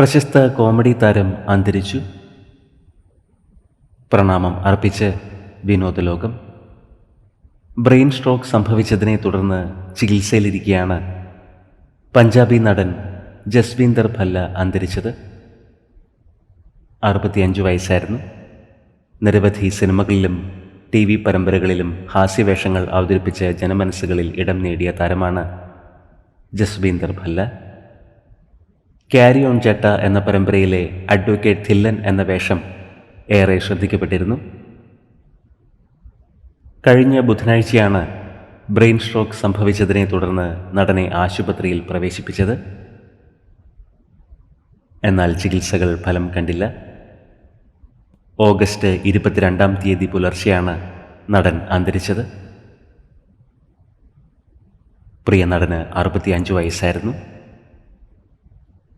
പ്രശസ്ത കോമഡി താരം അന്തരിച്ചു. പ്രണാമം അർപ്പിച്ച് വിനോദലോകം. ബ്രെയിൻ സ്ട്രോക്ക് സംഭവിച്ചതിനെ തുടർന്ന് ചികിത്സയിലിരിക്കെയാണ് പഞ്ചാബി നടൻ ജസ്വീന്ദർ ഭല്ല അന്തരിച്ചത്. അറുപത്തിയഞ്ച് വയസ്സായിരുന്നു. നിരവധി സിനിമകളിലും ടി വി പരമ്പരകളിലും ഹാസ്യവേഷങ്ങൾ അവതരിപ്പിച്ച് ജനമനസ്സുകളിൽ ഇടം നേടിയ താരമാണ് ജസ്വീന്ദർ ഭല്ല. ക്യാരി ഓൺ ചേട്ട എന്ന പരമ്പരയിലെ അഡ്വക്കേറ്റ് ധില്ലൻ എന്ന വേഷം ഏറെ ശ്രദ്ധിക്കപ്പെട്ടിരുന്നു. കഴിഞ്ഞ ബുധനാഴ്ചയാണ് ബ്രെയിൻ സ്ട്രോക്ക് സംഭവിച്ചതിനെ തുടർന്ന് നടനെ ആശുപത്രിയിൽ പ്രവേശിപ്പിച്ചത്. എന്നാൽ ചികിത്സകൾ ഫലം കണ്ടില്ല. ഓഗസ്റ്റ് ഇരുപത്തിരണ്ടാം തീയതി പുലർച്ചെയാണ് നടൻ അന്തരിച്ചത്. പ്രിയ നടന് അറുപത്തിയഞ്ച് വയസ്സായിരുന്നു.